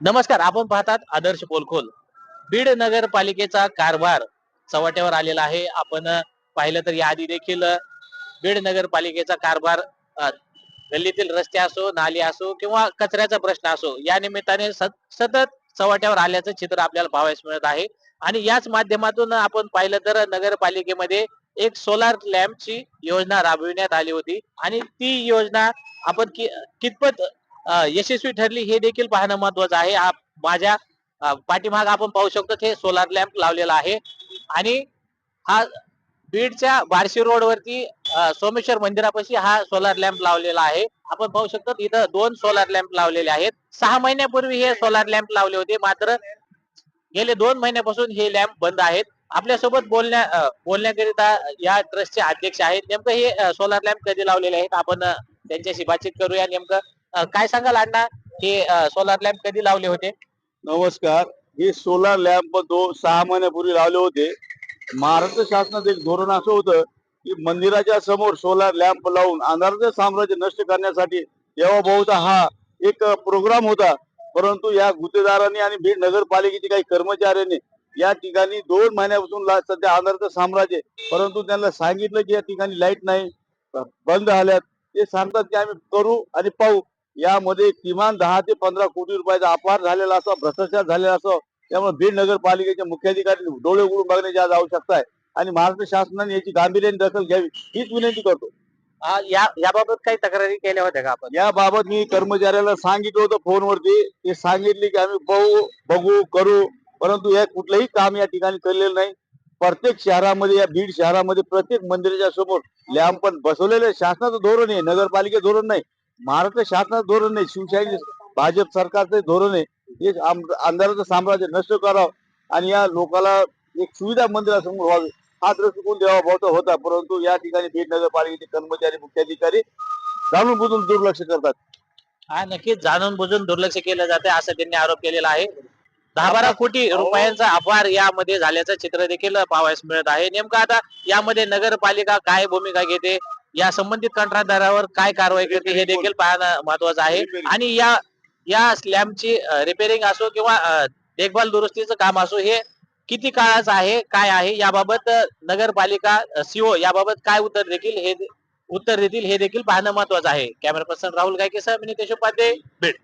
नमस्कार आपण पाहतात आदर्श पोलखोल. बीड नगरपालिकेचा कारभार चव्हाट्यावर आलेला आहे. आपण पाहिलं तर याआधी देखील बीड नगरपालिकेचा कारभार अ, गल्लीतील रस्ते असो नाली असो किंवा कचऱ्याचा प्रश्न असो या निमित्ताने सत- सतत चव्हाट्यावर आल्याचं चित्र आपल्याला पाहावयास मिळत आहे. आणि याच माध्यमातून आपण पाहिलं तर नगरपालिकेमध्ये एक सोलार लॅम्पची योजना राबविण्यात आली होती. आणि ती योजना आपण कि- कितपत यशस्वी ठरली हे देखील पाहणं महत्वाचं आहे. हा माझ्या पाठीमाग आपण पाहू शकतो हे सोलार लॅम्प लावलेला आहे. आणि हा बीडच्या बार्शी रोड वरती सोमेश्वर मंदिरापाशी हा सोलार लॅम्प लावलेला आहे. आपण पाहू शकतो इथं दोन सोलार लॅम्प लावलेले आहेत. सहा महिन्यापूर्वी हे सोलार लॅम्प लावले होते. मात्र गेले दोन महिन्यापासून हे लॅम्प बंद आहेत. आपल्यासोबत बोलण्या बोलण्याकरिता या ट्रस्टचे अध्यक्ष आहेत. नेमकं हे सोलार लॅम्प कधी लावलेले आहेत? आपण त्यांच्याशी बातचीत करूया. नेमकं अ, काय सांगाल अण्णा? हे सोलार लॅम्प कधी लावले होते? नमस्कार. हे सोलार लॅम्प दो सहा महिन्यापूर्वी लावले होते. महाराष्ट्र शासनाचं एक धोरण असं होतं की मंदिराच्या समोर सोलार लॅम्प लावून अंधाराचं साम्राज्य नष्ट करण्यासाठी देवाभाऊचा हा एक प्रोग्राम होता. परंतु या गुत्तेदारांनी आणि बीड नगरपालिकेचे काही कर्मचाऱ्यांनी या ठिकाणी दोन महिन्यापासून ला- सध्या अंधाराचं साम्राज्य आहे. परंतु त्यांना सांगितलं की या ठिकाणी लाइट नाही. बंद झाल्यात. ते सांगतात की आम्ही करू आणि पाहू. यामध्ये किमान दहा ते पंधरा कोटी रुपयाचा अपहार झालेला असो भ्रष्टाचार झालेला असो त्यामुळे बीड नगरपालिकेचे मुख्याधिकारी डोळे उघडून बघण्याची आज आवश्यकता आहे. आणि महाराष्ट्र शासनाने याची गांभीर्याने दखल घ्यावी हीच विनंती करतो. या याबाबत काही तक्रारी केल्या होत्या का आपण? याबाबत मी कर्मचाऱ्याला सांगितलं होतं फोनवरती. ते सांगितले की आम्ही पाहू बघू करू. परंतु या कुठलंही काम या ठिकाणी केलेलं नाही. प्रत्येक शहरामध्ये या बीड शहरामध्ये प्रत्येक मंदिराच्या समोर लॅम्प पण बसवलेले. शासनाचं धोरण आहे नगरपालिके धोरण नाही. महाराष्ट्र शासनाचं धोरण आहे शिवशाही भाजप सरकारचं धोरण आहे. हे अंधाराचं साम्राज्य नष्ट करावं आणि या लोकाला एक सुविधा मंदिरासमोर व्हावी हा दृष्टिकोन देवा होता. परंतु या ठिकाणी बीड नगरपालिकेचे कर्मचारी मुख्याधिकारी जाणून बुजून दुर्लक्ष करतात. हा नक्कीच. जाणून बुजून दुर्लक्ष केलं जाते असं त्यांनी आरोप केलेला आहे. दहा बारा कोटी रुपयांचा अपहार यामध्ये झाल्याचं चित्र देखील पाहायला मिळत आहे. नेमकं आता यामध्ये नगरपालिका काय भूमिका घेते? या संबंधित कंत्राटदारावर काय कारवाई करते हे देखील पाहणं महत्वाचं आहे. आणि या या स्लॅबची रिपेअरिंग असो किंवा देखभाल दुरुस्तीचं काम असो हे किती काळाचं आहे काय आहे याबाबत नगरपालिका सीओ याबाबत काय उत्तर देखील हे उत्तर देतील हे देखील पाहणं महत्वाचं आहे. कॅमेरा पर्सन राहुल गायकेसह मी नितेश उपाध्ये बीड